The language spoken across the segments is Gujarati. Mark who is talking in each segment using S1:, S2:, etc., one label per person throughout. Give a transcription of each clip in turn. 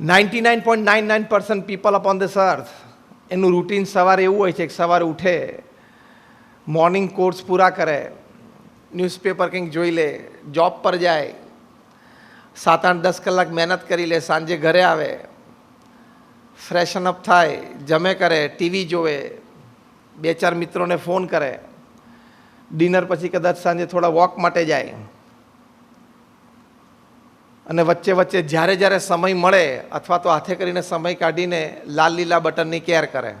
S1: Ninety nine point nine nine percent people upon this earth એનું રૂટીન સવારે એવું હોય છે કે સવારે ઉઠે મોર્નિંગ કોર્સ પૂરા કરે ન્યૂઝપેપર કંઈક જોઈ લે જોબ પર જાય, સાત આઠ દસ કલાક મહેનત કરી લે, સાંજે ઘરે આવે ફ્રેશન અપ થાય, જમે કરે ટીવી જોવે, બે ચાર મિત્રોને ફોન કરે ડિનર પછી કદાચ સાંજે થોડા વોક માટે જાય. અને વચ્ચે વચ્ચે જ્યારે જ્યારે સમય મળે અથવા તો હાથે કરીને સમય કાઢીને લાલ લીલા બટનની કેર કરે.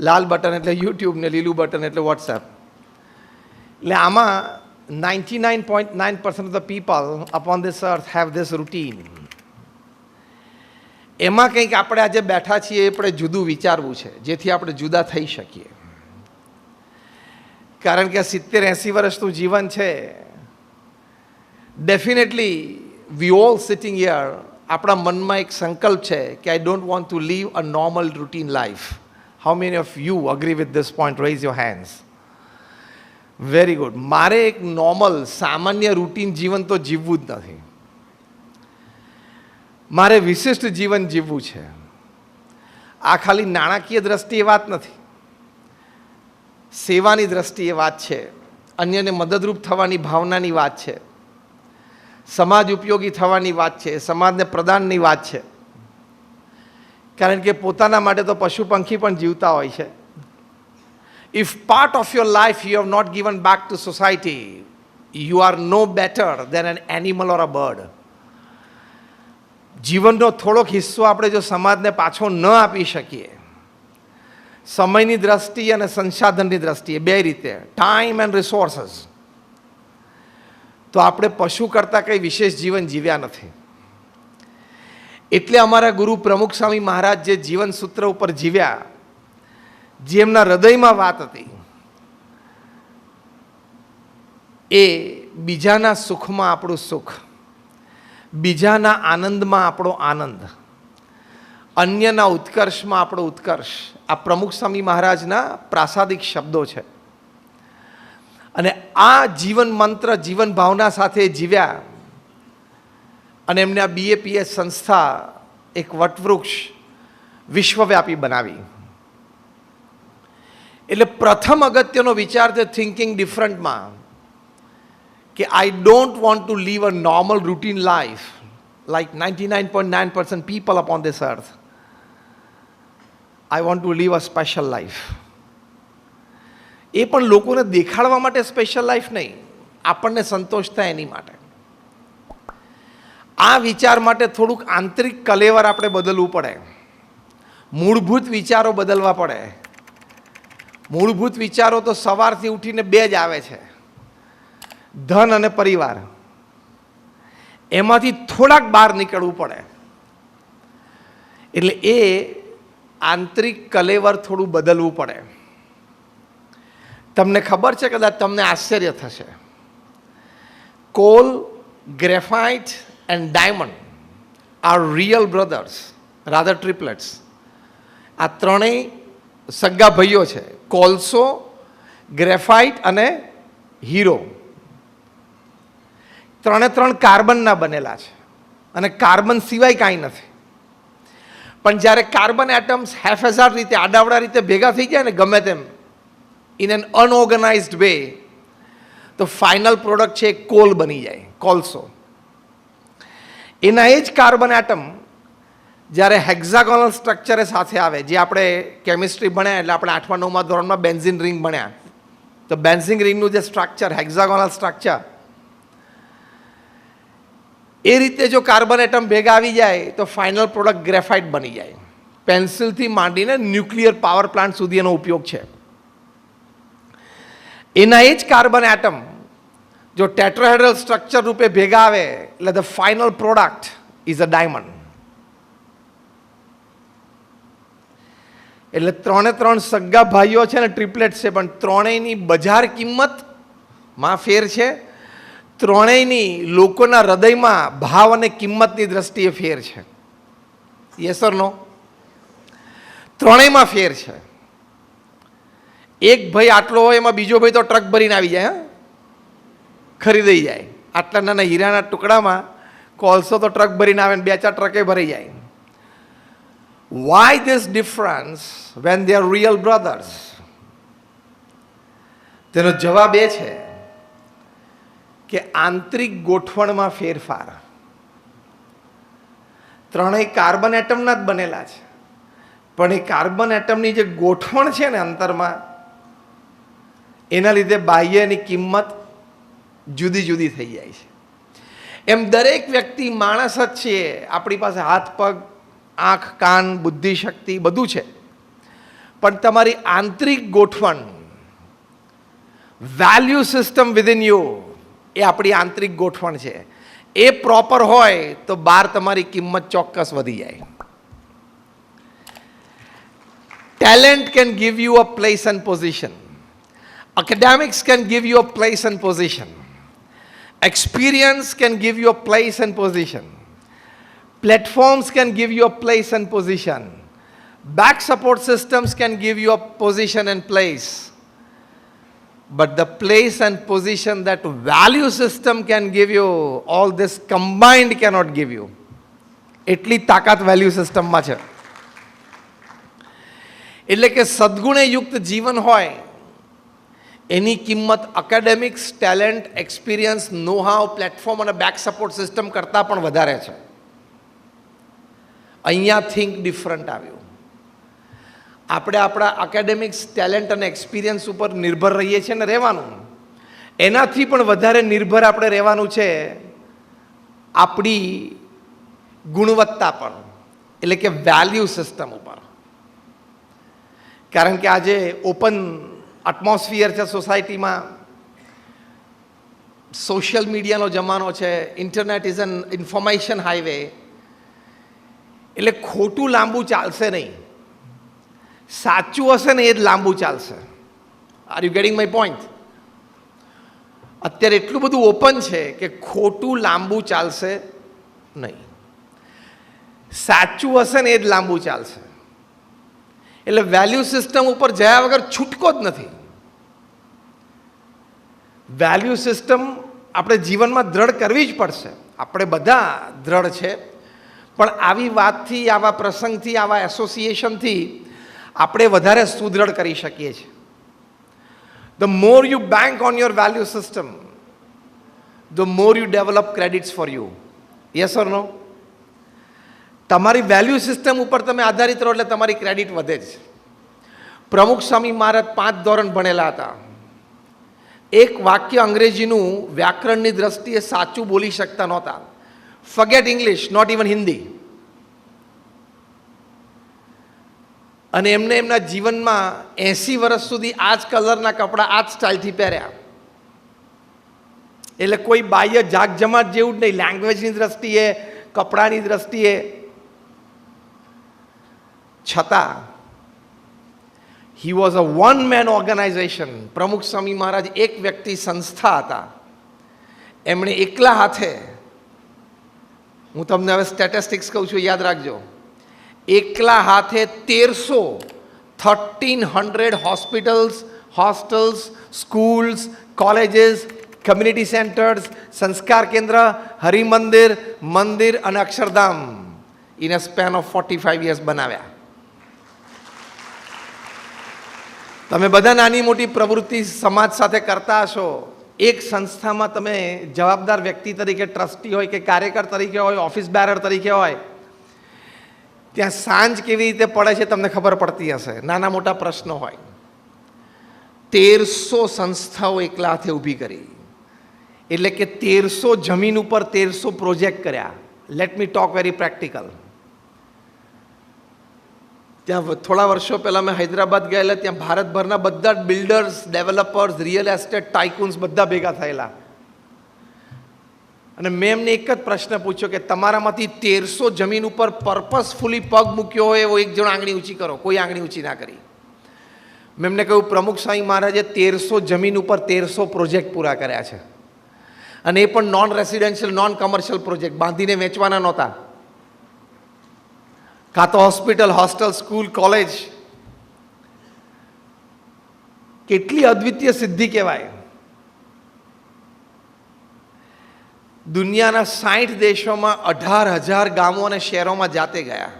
S1: લાલ બટન એટલે યુટ્યુબ ને લીલું બટન એટલે વોટ્સએપ. એટલે આમાં ninety nine point nine percent of the people upon this earth have this routine એમાં કંઈક આપણે આજે બેઠા છીએ એ આપણે જુદું વિચારવું છે, જેથી આપણે જુદા થઈ શકીએ. કારણ કે સિત્તેર એંસી વર્ષનું જીવન છે definitely we all sitting here આપણા મનમાં એક સંકલ્પ છે કે I don't want to leave a normal routine life how many of you agree with this point raise your hands very good મારે એક નોર્મલ સામાન્ય રૂટીન જીવન તો જીવવું જ નથી. મારે વિશિષ્ટ જીવન જીવવું છે. આ ખાલી નાણાકીય દ્રષ્ટિએ વાત નથી. સેવાની દ્રષ્ટિએ વાત છે. અન્યને મદદરૂપ થવાની ભાવનાની વાત છે. સમાજ ઉપયોગી થવાની વાત છે, સમાજને પ્રદાનની વાત છે. કારણ કે પોતાના માટે તો પશુ પંખી પણ જીવતા હોય છે. If part of your life you have not given back to society you are no better than an animal or a bird જીવનનો થોડોક હિસ્સો આપણે જો સમાજને પાછો ન આપી શકીએ, સમયની દ્રષ્ટિએ અને સંસાધનની દ્રષ્ટિએ બે રીતે ટાઈમ એન્ડ રિસોર્સિસ તો આપણે પશુ કરતાં કંઈ વિશેષ જીવન જીવ્યા નથી. એટલે અમારા ગુરુ પ્રમુખ સ્વામી મહારાજ જે જીવન સૂત્ર ઉપર જીવ્યા, જે એમના હૃદયમાં વાત હતી, એ બીજાના સુખમાં આપણું સુખ, બીજાના આનંદમાં આપણો આનંદ, અન્યના ઉત્કર્ષમાં આપણો ઉત્કર્ષ, આ પ્રમુખ સ્વામી મહારાજના પ્રાસાદિક શબ્દો છે. અને આ જીવન મંત્ર, જીવન ભાવના સાથે જીવ્યા. અને એમને આ બીએપીએસ સંસ્થા એક વટવૃક્ષ વિશ્વવ્યાપી બનાવી. એટલે પ્રથમ અગત્યનો વિચાર છે થિંકિંગ ડિફરન્ટમાં કે I don't want to leave a normal routine life like ninety nine point nine percent people upon this earth I want to leave a special life એ પણ લોકોને દેખાડવા માટે સ્પેશિયલ લાઈફ નહીં. આપણને સંતોષ થાય એની માટે. આ વિચાર માટે થોડુંક આંતરિક કલેવર આપણે બદલવું પડે. મૂળભૂત વિચારો બદલવા પડે. મૂળભૂત વિચારો તો સવારથી ઉઠીને બે જ આવે છે. ધન અને પરિવાર. એમાંથી થોડાક બહાર નીકળવું પડે. એટલે એ આંતરિક કલેવર થોડું બદલવું પડે. તમને ખબર છે કદાચ તમને આશ્ચર્ય થશે. Coal, graphite and diamond are real brothers, rather triplets. આ ત્રણેય સગા ભાઈઓ છે, કોલસો, ગ્રેફાઇટ અને હીરો. ત્રણે ત્રણ કાર્બનના બનેલા છે અને કાર્બન સિવાય કાંઈ નથી. પણ જ્યારે કાર્બન એટમ્સ હેફેઝાર રીતે, આડાવડા રીતે ભેગા થઈ જાય ને ગમે તેમ ઇન એન અનઓર્ગનાઇઝડ વે તો ફાઇનલ પ્રોડક્ટ છે કોલ બની જાય, કોલસો. એના એ જ કાર્બન એટમ જ્યારે હેક્ઝાગોનલ સ્ટ્રક્ચરે સાથે આવે, જે આપણે કેમિસ્ટ્રી ભણ્યા એટલે આપણે આઠમા, નવમા ધોરણમાં બેન્ઝિન રિંગ ભણ્યા. તો બેન્ઝિન રિંગનું જે સ્ટ્રક્ચર હેક્ઝાગોનલ સ્ટ્રક્ચર એ રીતે જો કાર્બન એટમ ભેગા આવી જાય, તો ફાઇનલ પ્રોડક્ટ ગ્રેફાઇટ બની જાય. પેન્સિલથી માંડીને ન્યુક્લિયર પાવર પ્લાન્ટ સુધી એનો ઉપયોગ છે. એના એ જ કાર્બન એટમ જો ટેટ્રાહેડ્રલ સ્ટ્રક્ચર રૂપે ભેગા આવે, એટલે the final product is a diamond એટલે ત્રણે ત્રણ સગા ભાઈઓ છે ને ટ્રિપલેટ છે, પણ ત્રણેયની બજાર કિંમતમાં ફેર છે. ત્રણેયની લોકોના હૃદયમાં ભાવ અને કિંમતની દ્રષ્ટિએ ફેર છે. યસર નો ત્રણેયમાં ફેર છે. એક ભાઈ આટલો હોય એમાં બીજો ભાઈ તો ટ્રક ભરીને આવી જાય, હા? ખરીદાઈ જાય. આટલા નાના હીરાના ટુકડામાં કોલસો તો ટ્રક ભરીને આવે ને બે ચાર ટ્રકે ભરી જાય. Why this difference when they are real brothers તેનો જવાબ એ છે કે આંતરિક ગોઠવણમાં ફેરફાર. ત્રણેય કાર્બન એટમના જ બનેલા છે. પણ એ કાર્બન એટમની જે ગોઠવણ છે ને અંતરમાં એના લીધે બાહ્યની કિંમત જુદી જુદી થઈ જાય છે. એમ દરેક વ્યક્તિ માણસ જ છે, આપણી પાસે હાથ, પગ, આંખ, કાન બુદ્ધિ શક્તિ બધું છે. પણ તમારી આંતરિક ગોઠવણ વેલ્યુ સિસ્ટમ વિધિન યુ એ આપણી આંતરિક ગોઠવણ છે. એ પ્રોપર હોય તો બહાર તમારી કિંમત ચોક્કસ વધી જાય. Talent can give you a place and position academics can give you a place and position experience can give you a place and position platforms can give you a place and position back support systems can give you a position and place but the place and position that value system can give you all this combined cannot give you એટલી તાકાત વેલ્યુ સિસ્ટમમાં છે એટલે કે સદગુણે યુક્ત જીવન હોય એની કિંમત academics talent experience know how platform અને બેક સપોર્ટ સિસ્ટમ કરતાં પણ વધારે છે. અહીંયા થિંક ડિફરન્ટ આવ્યું. આપણે આપણા અકેડેમિક્સ ટેલેન્ટ અને એક્સપિરિયન્સ ઉપર નિર્ભર રહીએ છીએ ને રહેવાનું. એનાથી પણ વધારે નિર્ભર આપણે રહેવાનું છે આપણી ગુણવત્તા પર, એટલે કે વેલ્યુ સિસ્ટમ ઉપર. કારણ કે આજે ઓપન એટમોસ્ફિયર છે સોસાયટીમાં સોશિયલ મીડિયાનો જમાનો છે. Internet is an information highway એટલે ખોટું લાંબુ ચાલશે નહીં. સાચું હશે ને એ જ લાંબુ ચાલશે. Are you getting my point અત્યારે એટલું બધું ઓપન છે કે ખોટું લાંબુ ચાલશે નહીં. સાચું હશે ને એ જ લાંબુ ચાલશે. એટલે વેલ્યુ સિસ્ટમ ઉપર જયા વગર છૂટકો જ નથી. વેલ્યુ સિસ્ટમ આપણે જીવનમાં દ્રઢ કરવી જ પડશે. આપણે બધા દ્રઢ છે. પણ આવી વાતથી, આવા પ્રસંગથી, આવા એસોસિએશનથી આપણે વધારે સુદૃઢ કરી શકીએ છીએ. The more you bank on your value system the more you develop credits for you yes or no તમારી વેલ્યુ સિસ્ટમ ઉપર તમે આધારિત રહો એટલે તમારી ક્રેડિટ વધે જ. પ્રમુખ સ્વામી મહારાજ પાંચ ધોરણ ભણેલા હતા. એક વાક્ય અંગ્રેજીનું વ્યાકરણની દ્રષ્ટિએ સાચું બોલી શકતા નહોતા. Forget English not even Hindi અને એમને એમના જીવનમાં એંસી વર્ષ સુધી આ જ કલરના કપડાં આ જ સ્ટાઇલથી પહેર્યા. એટલે કોઈ બાહ્ય જાગજમાટ જેવું જ નહીં લેંગ્વેજની દ્રષ્ટિએ, કપડાની દ્રષ્ટિએ. છતાં he was a one man organisation Pramukh Swami Maharaj એક વ્યક્તિ સંસ્થા હતા. એમણે એકલા હાથે, હું તમને હવે સ્ટેટિસ્ટિક્સ કહું છું, યાદ રાખજો. એકલા હાથે તેરસો thirteen hundred hospitals hostels schools colleges community centres સંસ્કાર કેન્દ્ર, હરિમંદિર, મંદિર અને Akshardham. In a span of forty five years બનાવ્યા. તમે બધા નાની મોટી પ્રવૃત્તિ સમાજ સાથે કરતા હશો. એક સંસ્થામાં તમે જવાબદાર વ્યક્તિ તરીકે ટ્રસ્ટી હોય કે કાર્યકર તરીકે હોય, ઓફિસ બેરર તરીકે હોય, ત્યાં સાંજ કેવી રીતે પડે છે તમને ખબર પડતી હશે. નાના મોટા પ્રશ્નો હોય. તેરસો સંસ્થાઓ એકલા હાથે ઊભી કરી. એટલે કે તેરસો જમીન ઉપર તેરસો પ્રોજેક્ટ કર્યા. Let me talk very practical ત્યાં થોડા વર્ષો પહેલાં મેં હૈદરાબાદ ગયેલા ત્યાં ભારતભરના બધા જ builders, developers, real estate tycoons બધા ભેગા થયેલા. અને મેં એમને એક જ પ્રશ્ન પૂછ્યો કે તમારામાંથી તેરસો જમીન ઉપર પર્પસફુલી પગ મૂક્યો હોય એવો એક જણ આંગળી ઊંચી કરો, કોઈ આંગળી ઊંચી ના કરી. મેં એમને કહ્યું, પ્રમુખ સ્વામી મહારાજે તેરસો જમીન ઉપર તેરસો પ્રોજેક્ટ પૂરા કર્યા છે. અને એ પણ non residential non commercial project બાંધીને વેચવાના નહોતા. કાં તો હોસ્પિટલ, હોસ્ટેલ, સ્કૂલ, કોલેજ. કેટલી અદ્વિતીય સિદ્ધિ કહેવાય. દુનિયાના સાઠ દેશોમાં અઢાર હજાર ગામો અને શહેરોમાં જાતે ગયા.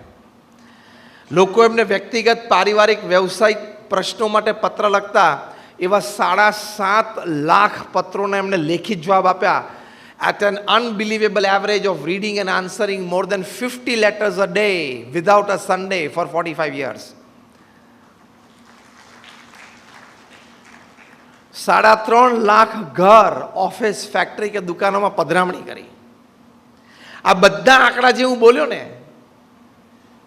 S1: લોકો એમને વ્યક્તિગત, પારિવારિક, વ્યવસાયિક પ્રશ્નો માટે પત્ર લખતા એવા સાડા સાત લાખ પત્રોને એમને લેખિત જવાબ આપ્યા. At an unbelievable average of reading and answering more than 50 letters a day without a Sunday for 45 years. સાડા ત્રણ લાખ ઘર ઓફિસ ફેક્ટરી કે દુકાનોમાં પધરામણી કરી. આ બધા આંકડા જે હું બોલ્યો ને,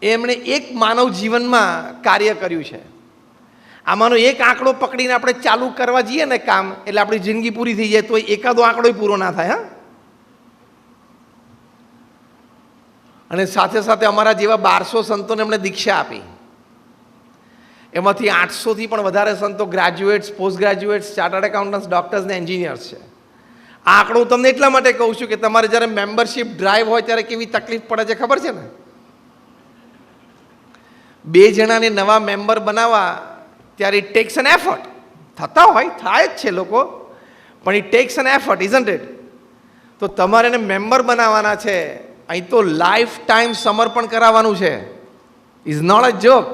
S1: એમણે એક માનવ જીવનમાં કાર્ય કર્યું છે. આમાંનો એક આંકડો પકડીને આપણે ચાલુ કરવા જઈએ ને કામ, એટલે આપણી જિંદગી પૂરી થઈ જાય, તો એકાદો આંકડો પૂરો ના થાય, હા? અને સાથે સાથે અમારા જેવા બારસો સંતોને એમણે દીક્ષા આપી. એમાંથી આઠસોથી પણ વધારે સંતો graduates post graduates chartered accountants doctors ને એન્જિનિયર્સ છે. આ આંકડો હું તમને એટલા માટે કહું છું કે તમારે જ્યારે મેમ્બરશિપ ડ્રાઈવ હોય ત્યારે કેવી તકલીફ પડે છે ખબર છે ને? બે જણાને નવા મેમ્બર બનાવવા ત્યારે ઇટ ટેક્સ એન એફર્ટ થતા હોય, થાય જ છે લોકો, પણ it takes an effort isn't it તો તમારે એને મેમ્બર બનાવવાના છે. અહીં તો લાઈફ ટાઈમ સમર્પણ કરાવવાનું છે. ઇઝ નોટ અ જોક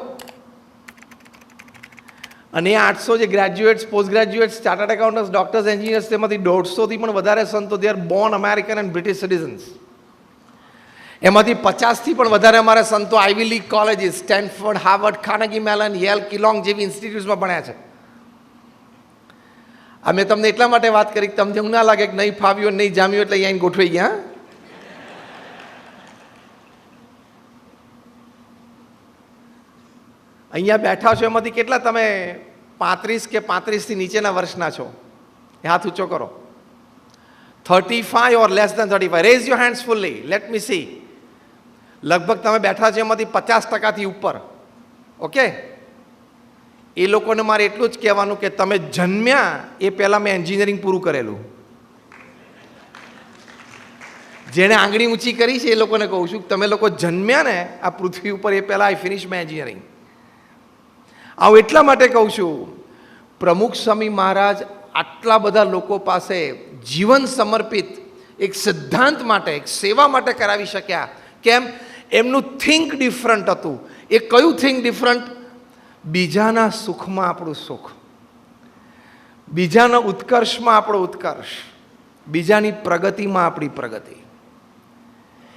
S1: અને એ આઠસો જે graduates post graduates chartered accountants doctors engineers તેમાંથી દોઢસોથી પણ વધારે સંતો they are born American and British citizens એમાંથી પચાસથી પણ વધારે અમારા સંતો Ivy League colleges Stanford Harvard Carnegie Mellon Yale Kellogg જેવી ઇન્સ્ટિટ્યૂટ્સમાં ભણ્યા છે. આ મેં તમને એટલા માટે વાત કરી કે તમને એવું ના લાગે કે નહીં ફાવ્યું નહીં જામ્યું એટલે અહીંયા ગોઠવાઈ ગયા અહીંયા બેઠા છો એમાંથી કેટલા તમે પાંત્રીસ કે પાંત્રીસથી નીચેના વર્ષના છો? એ હાથ ઊંચો કરો. Thirty five or less than thirty five. Raise your hands fully let me see લગભગ તમે બેઠા છો એમાંથી પચાસ ટકાથી ઉપર. ઓકે? એ લોકોને મારે એટલું જ કહેવાનું કે તમે જન્મ્યા એ પહેલાં મેં એન્જિનિયરિંગ પૂરું કરેલું. જેણે આંગળી ઊંચી કરી છે એ લોકોને કહું છું તમે લોકો જન્મ્યા ને આ પૃથ્વી ઉપર એ પહેલાં આઈ ફિનિશ મેં એન્જિનિયરિંગ. આવું એટલા માટે કહું છું, પ્રમુખ સ્વામી મહારાજ આટલા બધા લોકો પાસે જીવન સમર્પિત એક સિદ્ધાંત માટે, એક સેવા માટે કરાવી શક્યા. કેમ? એમનું થિંક ડિફરન્ટ હતું. એ કયું થિંક ડિફરન્ટ બીજાના સુખમાં આપણું સુખ. બીજાના ઉત્કર્ષમાં આપણો ઉત્કર્ષ. બીજાની પ્રગતિમાં આપણી પ્રગતિ.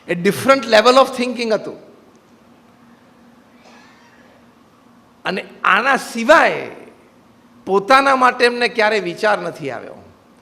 S1: A different level of thinking હતું. અને આના સિવાય પોતાના માટે એમને ક્યારેય વિચાર નથી આવ્યો.